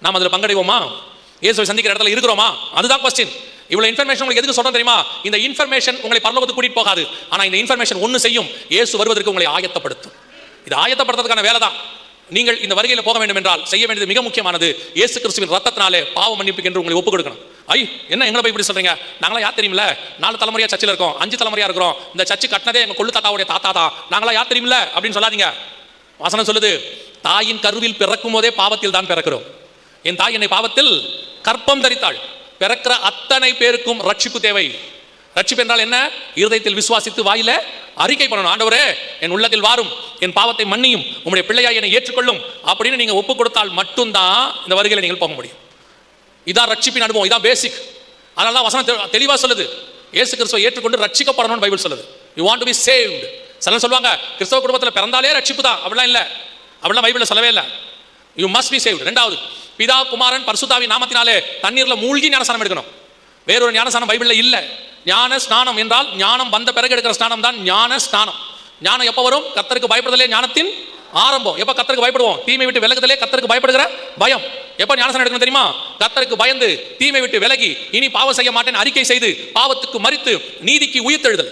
நாம் அதில் பங்கடைவோமா? இயேசுவை சந்திக்கிற இடத்துல இருக்கிறோமா? அதுதான் கொஸ்டின் இவ்வளவு இன்ஃபர்மேஷன் உங்களுக்கு எதுக்கு சொல்றோம் தெரியுமா? இந்த இன்ஃபர்மேஷன் உங்களை பரலோகத்துக்கு கூட்டிட்டு போகாது. ஆனா இந்த இன்ஃபர்மேஷன் ஒன்று செய்யும். இயேசு வருவதற்கு உங்களை ஆயத்தப்படுத்தும். இது ஆயத்தப்படுத்துறதுக்கான வேலை தான் நீங்கள் இந்த வருகையில் போக வேண்டும் என்றால் செய்ய வேண்டியது மிக முக்கியமானது. இயேசு கிறிஸ்துவின் ரத்தத்தினாலே பாவ மன்னிப்புக்கு என்று உங்களை ஒப்புக் கொடுக்கணும். ஐ என்ன எங்களை போய் இப்படி சொல்றீங்க? நாங்களா யார் தெரியுமில்ல? நாலு தலைமுறையா சர்ச்சில் இருக்கோம் அஞ்சு தலைமுறையா இருக்கிறோம். இந்த சர்ச்சு கட்டினதே எங்க கொள்ளு தாத்தாவுடைய தாத்தா தான். நாங்களா யார் தெரியுமில்ல? அப்படின்னு சொல்லாதீங்க. வசனம் சொல்லுது தாயின் கருவில் பிறக்கும் போதே பாவத்தில் தான் பிறக்கிறோம். என் தாய் என்னை பாவத்தில் கற்பம் தரித்தாள். பிறக்கிற அத்தனை பேருக்கும் ரட்சிப்பு தேவை. ரட்சிப்பு என்றால் என்ன? இருதயத்தில் விசுவாசித்து வாயில அறிக்கை பண்ணணும். ஆண்டவரே என் உள்ளத்தில் வாரும் என் பாவத்தை மன்னியும் உங்களுடைய பிள்ளையா என்னை ஏற்றுக்கொள்ளும் அப்படின்னு நீங்க ஒப்பு கொடுத்தால் மட்டும்தான் இந்த வருகையில் நீங்கள் போக முடியும். இதான் ரட்சிப்பின் அனுபவம் இதான் பேசிக் அதனால தான் வசனம் தெ- தெளிவா சொல்லுது. இயேசு கிறிஸ்துவை ஏற்றுக்கொண்டு ரட்சிக்கப்படணும்னு பைபிள் சொல்லுது. You want to be saved சிலர் சொல்லுவாங்க கிறிஸ்தவ குடும்பத்தில் பிறந்தாலே ரட்சிப்பு தான் அப்படிலாம் இல்லை. அப்படிலாம் பைபிளில் சொல்லவே இல்லை. யூ மஸ்ட் பி சேவ்டு ரெண்டாவது பிதா குமாரன் பரிசுத்தாவி நாமத்தினாலே தண்ணீரில் மூழ்கி ஞானசானம் எடுக்கணும். வேறொரு ஞானசானம் பைபிளில் இல்லை. ஞான ஸ்நானம் என்றால் ஞானம் வந்த பிறகு எடுக்கிற ஸ்நானம் தான் ஞான ஸ்நானம் ஞானம் எப்போ வரும்? கத்தருக்கு பயப்படுதலே ஞானத்தின் ஆரம்பம். எப்போ கத்தருக்கு பயப்படுவோம்? தீமை விட்டு விலகுதலே கத்தருக்கு பயப்படுகிற பயம். எப்போ ஞானசானம் எடுக்கணும் தெரியுமா? கத்தருக்கு பயந்து தீமை விட்டு விலகி இனி பாவம் செய்ய மாட்டேன் அறிக்கை செய்து பாவத்துக்கு மறித்து நீதிக்கு உயிர்த்தெழுதல்.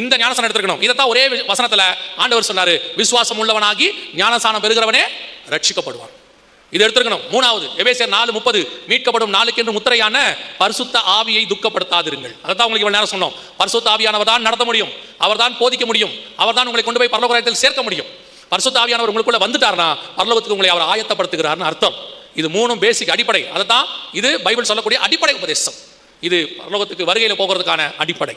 இந்த ஞானசானம் எடுத்துக்கணும் இதைத்தான் ஒரே வசனத்தில் ஆண்டவர் சொன்னாரு. விசுவாசம் உள்ளவனாகி ஞானசானம் பெறுகிறவனே ரட்சிக்கப்படுவான். இது எடுத்துக்கணும் மூணாவது எபேசியர் நாலு முப்பது மீட்கப்படும் நாளுக்கு என்று முத்திரையான பரிசுத்த ஆவியை துக்கப்படுத்தாதிருங்கள். தான் உங்களுக்கு இவ்வளவு நேரம் சொன்னோம். பரிசுத்த ஆவியானவர் தான் நடத்த முடியும். அவர் தான் போதிக்க முடியும். அவர் தான் உங்களை கொண்டு போய் பரலோகத்தில் சேர்க்க முடியும். பரிசுத்த ஆவியானவர் உங்களுக்குள்ள வந்துட்டார்னா பரலோகத்துக்கு உங்களை அவர் ஆயத்தப்படுத்துகிறார்னு அர்த்தம். இது மூணும் பேசிக் அடிப்படை. அதை தான் இது பைபிள் சொல்லக்கூடிய அடிப்படை உபதேசம். இது பரலோகத்துக்கு வருகையில் போகிறதுக்கான அடிப்படை.